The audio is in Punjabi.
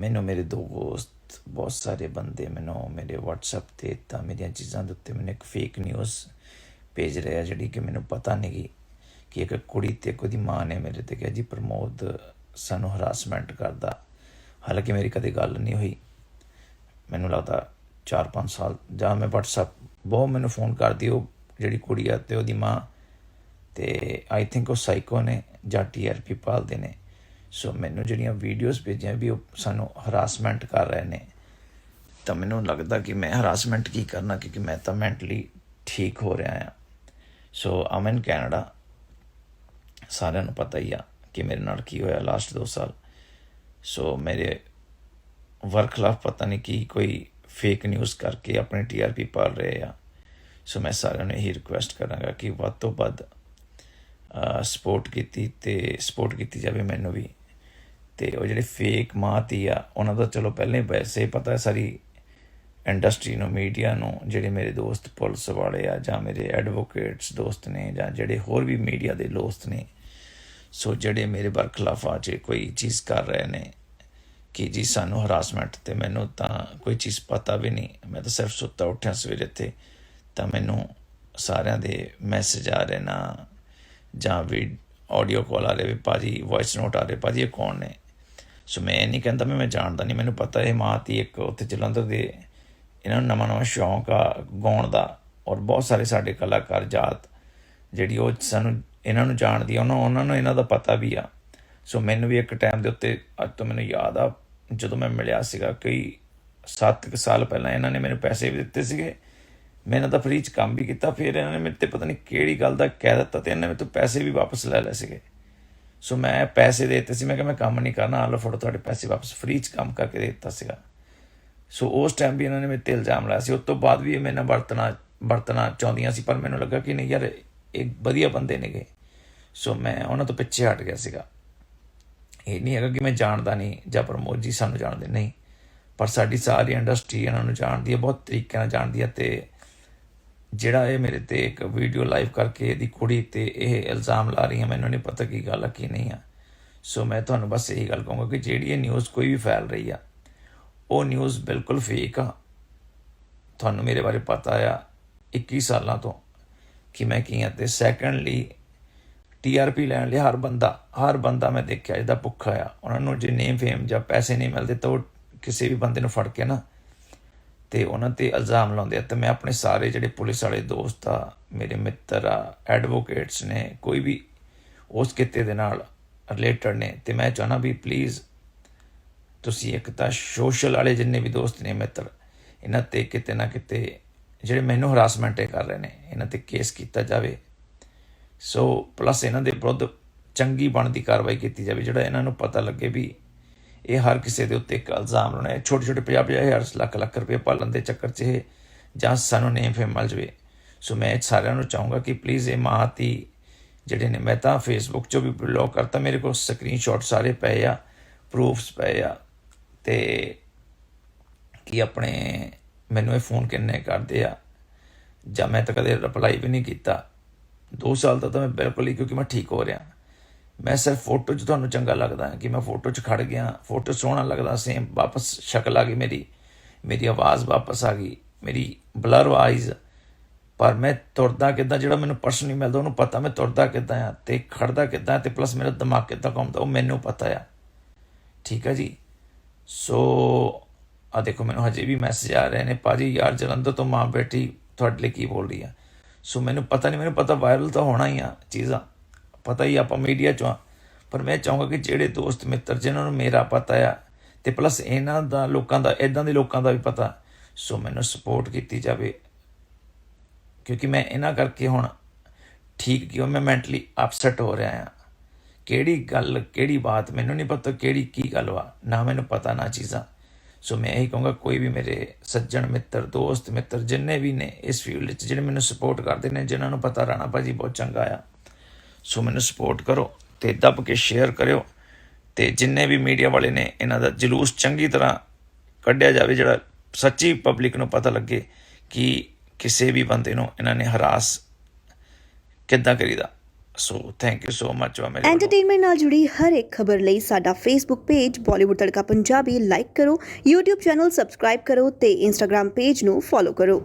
ਮੈਨੂੰ ਮੇਰੇ ਦੋ ਦੋਸਤ, ਬਹੁਤ ਸਾਰੇ ਬੰਦੇ ਮੈਨੂੰ ਮੇਰੇ WhatsApp ਤੇ ਤਾਂ ਮੇਰੀਆਂ ਚੀਜ਼ਾਂ ਦੇ ਉੱਤੇ ਮੈਨੂੰ ਇੱਕ ਫੇਕ ਨਿਊਜ਼ ਭੇਜ ਰਿਹਾ ਜਿਹੜੀ ਕਿ ਮੈਨੂੰ ਪਤਾ ਨਹੀਂ ਗੀ ਕਿ ਇੱਕ ਕੁੜੀ ਤੇ ਕੋਈ ਮਾਂ ਨੇ ਮੇਰੇ ਤੇ ਕਿਹਾ ਜੀ ਪ੍ਰਮੋਦ ਸਾਨੂੰ ਹਰਾਸਮੈਂਟ ਕਰਦਾ। ਹਾਲਾਂਕਿ ਮੇਰੀ ਕਦੇ ਗੱਲ ਨਹੀਂ ਹੋਈ। ਮੈਨੂੰ ਲੱਗਦਾ 4-5 ਸਾਲ, ਜਾਂ ਮੈਂ WhatsApp ਬਹੁਤ ਮੈਨੂੰ ਫੋਨ ਕਰਦੀ, ਉਹ ਜਿਹੜੀ ਕੁੜੀ ਆ ਤੇ ਉਹਦੀ ਮਾਂ ਤੇ ਆਈ ਥਿੰਕ ਉਹ ਸਾਈਕੋ ਨੇ, ਜਾਂ ਟੀਆਰਪੀ ਪਾਲਦੇ ਨੇ। ਸੋ ਮੈਨੂੰ ਜਿਹੜੀਆਂ ਵੀਡੀਓਜ਼ ਭੇਜੀਆਂ ਵੀ ਉਹ ਸਾਨੂੰ ਹਰਾਸਮੈਂਟ ਕਰ ਰਹੇ ਨੇ। ਤਾਂ ਮੈਨੂੰ ਲੱਗਦਾ ਕਿ ਮੈਂ ਹਰਾਸਮੈਂਟ ਕੀ ਕਰਨਾ, ਕਿਉਂਕਿ ਮੈਂ ਤਾਂ ਮੈਂਟਲੀ ਠੀਕ ਹੋ ਰਿਹਾ ਆ ਸੋ ਆਮ ਇਨ ਕੈਨੇਡਾ ਸਾਰਿਆਂ ਨੂੰ ਪਤਾ ਹੀ ਆ ਕਿ ਮੇਰੇ ਨਾਲ ਕੀ ਹੋਇਆ ਲਾਸਟ 2 ਸਾਲ। ਸੋ ਮੇਰੇ ਵਰਕ ਖਿਲਾਫ ਪਤਾ ਨਹੀਂ ਕੀ ਕੋਈ ਫੇਕ ਨਿਊਜ਼ ਕਰਕੇ ਆਪਣੇ ਟੀਆਰਪੀ ਪਾਲ ਰਹੇ ਆ। ਸੋ ਮੈਂ ਸਾਰਿਆਂ ਨੂੰ ਇਹੀ ਰਿਕੁਐਸਟ ਕਰਾਂਗਾ ਕਿ ਵੱਧ ਤੋਂ ਵੱਧ ਸਪੋਰਟ ਕੀਤੀ ਤੇ ਸਪੋਰਟ ਕੀਤੀ ਜਾਵੇ ਮੈਨੂੰ ਵੀ। ਤੇ ਉਹ ਜਿਹੜੇ ਫੇਕ ਮਾਂ ਧੀ ਆ, ਉਹਨਾਂ ਦਾ ਚਲੋ ਪਹਿਲਾਂ ਹੀ ਵੈਸੇ ਪਤਾ ਹੈ ਸਾਰੀ ਇੰਡਸਟਰੀ ਨੂੰ ਮੀਡੀਆ ਨੂੰ, ਜਿਹੜੇ ਮੇਰੇ ਦੋਸਤ ਪੁਲਿਸ ਵਾਲੇ ਆ ਜਾਂ ਮੇਰੇ ਐਡਵੋਕੇਟਸ ਦੋਸਤ ਨੇ ਜਾਂ ਜਿਹੜੇ ਹੋਰ ਵੀ ਮੀਡੀਆ ਦੇ ਦੋਸਤ ਨੇ, ਸੋ ਜਿਹੜੇ ਮੇਰੇ ਬਰਖਲਾਫ ਆ, ਜੇ ਕੋਈ ਚੀਜ਼ ਕਰ ਰਹੇ ਨੇ ਕਿ ਜੀ ਸਾਨੂੰ ਹਰਾਸਮੈਂਟ ਤੇ ਮੈਨੂੰ ਤਾਂ ਕੋਈ ਚੀਜ਼ ਪਤਾ ਵੀ ਨਹੀਂ, ਮੈਂ ਤਾਂ ਸਿਰਫ ਸੁੱਤਾ ਉੱਠਿਆ ਸਵੇਰੇ ਤੇ ਤਾਂ ਮੈਨੂੰ ਸਾਰਿਆਂ ਦੇ ਮੈਸੇਜ ਆ ਰਹੇ ਨਾ, ਜਾਂ ਵੀ ਆਡੀਓ ਕਾਲ ਆ ਰਹੇ ਵੀ ਭਾਜੀ ਵੌਇਸ ਨੋਟ ਆ ਰਹੇ, ਭਾਜੀ ਇਹ ਕੌਣ ਨੇ? ਸੋ ਮੈਂ ਇਹ ਨਹੀਂ ਕਹਿੰਦਾ ਵੀ ਮੈਂ ਜਾਣਦਾ ਨਹੀਂ, ਮੈਨੂੰ ਪਤਾ ਇਹ ਮਾਤੀ ਇੱਕ ਉੱਥੇ ਜਲੰਧਰ ਦੇ ਇਹਨਾਂ ਨੂੰ ਨਵਾਂ ਨਵਾਂ ਸ਼ੌਂਕ ਆ ਗਾਉਣ ਦਾ ਔਰ ਬਹੁਤ ਸਾਰੇ ਸਾਡੇ ਕਲਾਕਾਰ ਜਾਤ ਜਿਹੜੀ ਉਹ ਸਾਨੂੰ ਇਹਨਾਂ ਨੂੰ ਜਾਣਦੀ ਆ, ਉਹਨਾਂ ਉਹਨਾਂ ਨੂੰ ਇਹਨਾਂ ਦਾ ਪਤਾ ਵੀ ਆ। ਸੋ ਮੈਨੂੰ ਵੀ ਇੱਕ ਟਾਈਮ ਦੇ ਉੱਤੇ ਅੱਜ ਤੋਂ ਮੈਨੂੰ ਯਾਦ ਆ, ਜਦੋਂ ਮੈਂ ਮਿਲਿਆ ਸੀਗਾ ਕਈ 7 ਸਾਲ ਪਹਿਲਾਂ ਇਹਨਾਂ ਨੇ ਮੈਨੂੰ ਪੈਸੇ ਵੀ ਦਿੱਤੇ ਸੀਗੇ। ਮੈਂ ਇਹਨਾਂ ਦਾ ਫ੍ਰੀ ਚ ਕੰਮ ਵੀ ਕੀਤਾ, ਫਿਰ ਇਹਨਾਂ ਨੇ ਮੇਰੇ ਤੇ ਪਤਾ ਨਹੀਂ ਕਿਹੜੀ ਗੱਲ ਦਾ ਕਹਿ ਦਿੱਤਾ ਤੇ ਇਹਨਾਂ ਨੇ ਮੇਰੇ ਤੋਂ ਪੈਸੇ ਵੀ ਵਾਪਸ ਲੈ ਲਏ ਸੀਗੇ। ਸੋ ਮੈਂ ਪੈਸੇ ਦੇ ਦਿੱਤੇ ਸੀ। ਮੈਂ ਕਿਹਾ, ਮੈਂ ਕੰਮ ਨਹੀਂ ਕਰਨਾ। ਆਲੋ ਫੜੋ ਤੁਹਾਡੇ ਪੈਸੇ ਵਾਪਸ। ਫ੍ਰੀ ਚ ਕੰਮ ਕਰਕੇ ਦੇ ਦਿੱਤਾ ਸੀਗਾ। ਸੋ ਉਸ ਟਾਈਮ ਵੀ ਇਹਨਾਂ ਨੇ ਮੇਰੇ ਤੇ ਇਲਜ਼ਾਮ ਲਾਇਆ ਸੀ। ਉਸ ਤੋਂ ਬਾਅਦ ਵੀ ਇਹ ਮੇਰੇ ਨਾਲ ਵਰਤਣਾ ਵਰਤਣਾ ਚਾਹੁੰਦੀਆਂ ਸੀ। ਪਰ ਮੈਨੂੰ ਲੱਗਾ ਕਿ ਨਹੀਂ ਯਾਰ, ਇਹ ਵਧੀਆ ਬੰਦੇ ਨੇਗੇ। ਸੋ ਮੈਂ ਉਹਨਾਂ ਤੋਂ ਪਿੱਛੇ ਹਟ ਗਿਆ ਸੀਗਾ। ਇਹ ਨਹੀਂ ਹੈਗਾ ਕਿ ਮੈਂ ਜਾਣਦਾ ਨਹੀਂ ਜਾਂ ਪ੍ਰਮੋਦ ਜੀ ਸਾਨੂੰ ਜਾਣਦੇ। ਨਹੀਂ। ਪਰ ਸਾਡੀ ਸਾਰੀ ਇੰਡਸਟਰੀ ਇਹਨਾਂ ਨੂੰ ਜਾਣਦੀ ਹੈ, ਬਹੁਤ ਤਰੀਕੇ ਨਾਲ ਜਾਣਦੀ ਹੈ ਤੇ ਜਿਹੜਾ ਇਹ ਮੇਰੇ ਤੇ ਇੱਕ ਵੀਡੀਓ ਲਾਈਵ ਕਰਕੇ ਇਹਦੀ ਕੁੜੀ ਤੇ ਇਹ ਇਲਜ਼ਾਮ ਲਾ ਰਹੀ ਹੈ ਮੈਨੂੰ ਨਹੀਂ ਪਤਾ ਕੀ ਗੱਲ ਆ, ਕੀ ਨਹੀਂ ਆ। ਸੋ ਮੈਂ ਤੁਹਾਨੂੰ ਬਸ ਇਹੀ ਗੱਲ ਕਹੂੰਗਾ ਕਿ ਜਿਹੜੀ ਇਹ ਨਿਊਜ਼ ਕੋਈ ਵੀ ਫੈਲ ਰਹੀ ਆ, ਉਹ ਨਿਊਜ਼ ਬਿਲਕੁਲ ਫੇਕ ਆ। ਤੁਹਾਨੂੰ ਮੇਰੇ ਬਾਰੇ ਪਤਾ ਆ 21 ਸਾਲਾਂ ਤੋਂ ਕਿ ਮੈਂ ਕੀ ਆ ਤੇ ਸੈਕੰਡਲੀ ਟੀਆਰਪੀ ਲੈਣ ਲਈ ਹਰ ਬੰਦਾ ਹਰ ਬੰਦਾ ਮੈਂ ਦੇਖਿਆ, ਜਿਹਦਾ ਭੁੱਖਾ ਆ, ਉਹਨਾਂ ਨੂੰ ਜੇ ਨੇਮ ਫੇਮ ਜਾਂ ਪੈਸੇ ਨਹੀਂ ਮਿਲਦੇ ਤਾਂ ਉਹ ਕਿਸੇ ਵੀ ਬੰਦੇ ਨੂੰ ਫੜ ਕੇ ਨਾ ਤੇ ਉਹਨਾਂ ਤੇ ਇਲਜ਼ਾਮ ਲਾਉਂਦੇ ਆ। ਤੇ ਮੈਂ ਆਪਣੇ ਸਾਰੇ ਜਿਹੜੇ ਪੁਲਿਸ ਵਾਲੇ ਦੋਸਤ ਆ, ਮੇਰੇ ਮਿੱਤਰ ਆ ਐਡਵੋਕੇਟਸ ਨੇ, ਕੋਈ ਵੀ ਉਸ ਕਿੱਤੇ ਦੇ ਨਾਲ ਰਿਲੇਟਡ ਨੇ, ਤੇ ਮੈਂ ਚਾਹਨਾ ਵੀ ਪਲੀਜ਼ ਤੁਸੀਂ ਇੱਕ ਤਾਂ ਸੋਸ਼ਲ ਵਾਲੇ ਜਿੰਨੇ ਵੀ ਦੋਸਤ ਨੇ ਮਿੱਤਰ, ਇਹਨਾਂ ਤੇ ਕਿਤੇ ਨਾ ਕਿਤੇ ਜਿਹੜੇ ਮੈਨੂੰ ਹਰਾਸਮੈਂਟ ਕਰ ਰਹੇ ਨੇ, ਇਹਨਾਂ ਤੇ ਕੇਸ ਕੀਤਾ ਜਾਵੇ। ਸੋ ਪਲੱਸ ਇਹਨਾਂ ਦੇ ਵਿਰੁੱਧ ਚੰਗੀ ਬਣਦੀ ਕਾਰਵਾਈ ਕੀਤੀ ਜਾਵੇ, ਜਿਹੜਾ ਇਹਨਾਂ ਨੂੰ ਪਤਾ ਲੱਗੇ ਵੀ ਇਹ ਹਰ ਕਿਸੇ ਦੇ ਉੱਤੇ ਇੱਕ ਇਲਜ਼ਾਮ ਲਾਉਣਾ ਹੈ। ਛੋਟੇ ਛੋਟੇ 50 ਹਜ਼ਾਰ ਲੱਖ ਲੱਖ ਰੁਪਏ ਪਾਲਣ ਦੇ ਚੱਕਰ 'ਚ ਇਹ ਜਾਂ ਸਾਨੂੰ ਨੇਮ ਫੇਮ ਮਿਲ ਜਵੇ। ਸੋ ਮੈਂ ਸਾਰਿਆਂ ਨੂੰ ਚਾਹੂੰਗਾ ਕਿ ਪਲੀਜ਼ ਇਹ ਮਾਤੀ ਜਿਹੜੇ ਨੇ, ਮੈਂ ਤਾਂ ਫੇਸਬੁੱਕ 'ਚੋਂ ਵੀ ਬਲੌਕ ਕਰਤਾ। ਮੇਰੇ ਕੋਲ ਸਕਰੀਨਸ਼ਾਟ ਸਾਰੇ ਪਏ ਆ ਪ੍ਰੂਫਸ ਪਏ ਆ ਤੇ ਕਿ ਆਪਣੇ ਮੈਨੂੰ ਇਹ ਫੋਨ ਕਿੰਨੇ ਕਰਦੇ ਆ, ਜਾਂ ਮੈਂ ਤਾਂ ਕਦੇ ਰਿਪਲਾਈ ਵੀ ਨਹੀਂ ਕੀਤਾ। 2 ਸਾਲ ਤੋਂ ਤਾਂ ਮੈਂ ਬਿਲਕੁਲ ਹੀ, ਕਿਉਂਕਿ ਮੈਂ ਠੀਕ ਹੋ ਰਿਹਾ। ਮੈਂ ਸਿਰਫ ਫੋਟੋ 'ਚ ਤੁਹਾਨੂੰ ਚੰਗਾ ਲੱਗਦਾ ਕਿ ਮੈਂ ਫੋਟੋ 'ਚ ਖੜ ਗਿਆ ਫੋਟੋ ਸੋਹਣਾ ਲੱਗਦਾ ਸੇਮ ਵਾਪਸ ਸ਼ਕਲ ਆ ਗਈ ਮੇਰੀ। ਮੇਰੀ ਆਵਾਜ਼ ਵਾਪਸ ਆ ਗਈ, ਮੇਰੀ ਬਲਰ ਆਈਜ਼ ਪਰ ਮੈਂ ਤੁਰਦਾ ਕਿੱਦਾਂ, ਜਿਹੜਾ ਮੈਨੂੰ ਪਰਸਨ ਨਹੀਂ ਮਿਲਦਾ, ਉਹਨੂੰ ਪਤਾ ਮੈਂ ਤੁਰਦਾ ਕਿੱਦਾਂ ਆ ਤੇ ਖੜਦਾ ਕਿੱਦਾਂ ਤੇ ਪਲੱਸ ਮੇਰਾ ਦਿਮਾਗ ਕਿੱਦਾਂ ਘੁੰਮਦਾ, ਉਹ ਮੈਨੂੰ ਪਤਾ ਆ। ਠੀਕ ਆ ਜੀ? ਸੋ ਆ ਦੇਖੋ, ਮੈਨੂੰ ਹਜੇ ਵੀ ਮੈਸੇਜ ਆ ਰਹੇ ਨੇ ਪਾਜੀ ਯਾਰ ਜਲੰਧਰ ਤੋਂ ਮਾਂ ਬੇਟੀ ਤੁਹਾਡੇ ਲਈ ਕੀ ਬੋਲ ਰਹੀ ਆ? ਸੋ ਮੈਨੂੰ ਪਤਾ ਨਹੀਂ, ਮੈਨੂੰ ਪਤਾ ਵਾਇਰਲ ਤਾਂ ਹੋਣਾ ਹੀ ਆ ਚੀਜ਼ਾਂ। ਪਤਾ ਹੀ ਆਪਾਂ ਮੀਡੀਆ ਚੋਂ ਆ। ਪਰ ਮੈਂ ਚਾਹੂੰਗਾ ਕਿ ਜਿਹੜੇ ਦੋਸਤ ਮਿੱਤਰ ਜਿਨ੍ਹਾਂ ਨੂੰ ਮੇਰਾ ਪਤਾ ਆ ਤੇ ਪਲੱਸ ਇਹਨਾਂ ਦਾ ਲੋਕਾਂ ਦਾ ਇਦਾਂ ਦੇ ਲੋਕਾਂ ਦਾ ਵੀ ਪਤਾ, ਸੋ ਮੈਨੂੰ ਸਪੋਰਟ ਕੀਤੀ ਜਾਵੇ। ਕਿਉਂਕਿ ਮੈਂ ਇਹਨਾਂ ਕਰਕੇ ਹੁਣ ਠੀਕ ਕਿਉਂ ਮੈਂ ਮੈਂਟਲੀ ਅਪਸੈਟ ਹੋ ਰਿਹਾ ਆ। ਕਿਹੜੀ ਗੱਲ, ਕਿਹੜੀ ਬਾਤ, ਮੈਨੂੰ ਨਹੀਂ ਪਤਾ ਕਿਹੜੀ ਕੀ ਗੱਲ ਵਾ, ਨਾ ਮੈਨੂੰ ਪਤਾ ਨਾ ਚੀਜ਼ਾਂ। ਸੋ ਮੈਂ ਇਹੀ ਕਹੂੰਗਾ ਕੋਈ ਵੀ ਮੇਰੇ ਸੱਜਣ ਮਿੱਤਰ, ਦੋਸਤ ਮਿੱਤਰ ਜਿੰਨੇ ਵੀ ਨੇ ਇਸ ਫੀਲਡ 'ਚ, ਜਿਹੜੇ ਮੈਨੂੰ ਸਪੋਰਟ ਕਰਦੇ ਨੇ, ਜਿਨ੍ਹਾਂ ਨੂੰ ਪਤਾ ਰਾਣਾ ਭਾਜੀ ਬਹੁਤ ਚੰਗਾ ਆ। ਸੋ ਮੈਨੂੰ ਸਪੋਰਟ ਕਰੋ ਤੇ ਦੱਬ ਕੇ ਸ਼ੇਅਰ ਕਰਿਓ ਤੇ ਜਿੰਨੇ ਵੀ ਮੀਡੀਆ ਵਾਲੇ ਨੇ ਇਹਨਾਂ ਦਾ ਜਲੂਸ ਚੰਗੀ ਤਰ੍ਹਾਂ ਕੱਢਿਆ ਜਾਵੇ, ਜਿਹੜਾ ਸੱਚੀ ਪਬਲਿਕ ਨੂੰ ਪਤਾ ਲੱਗੇ ਕਿ ਕਿਸੇ ਵੀ ਬੰਦੇ ਨੂੰ ਇਹਨਾਂ ਨੇ ਹਰਾਸ ਕਿੱਦਾਂ ਕਰੀਦਾ। So thank you so much ਵਾ ਮੇਰੇ ਐਂਟਰਟੇਨਮੈਂਟ ਨਾਲ ਜੁੜੀ ਹਰ ਇੱਕ ਖਬਰ ਲਈ ਸਾਡਾ Facebook page Bollywood Tadka Punjabi like ਕਰੋ, YouTube ਚੈਨਲ ਸਬਸਕ੍ਰਾਈਬ ਕਰੋ ਤੇ Instagram ਪੇਜ ਨੂੰ ਫੋਲੋ ਕਰੋ।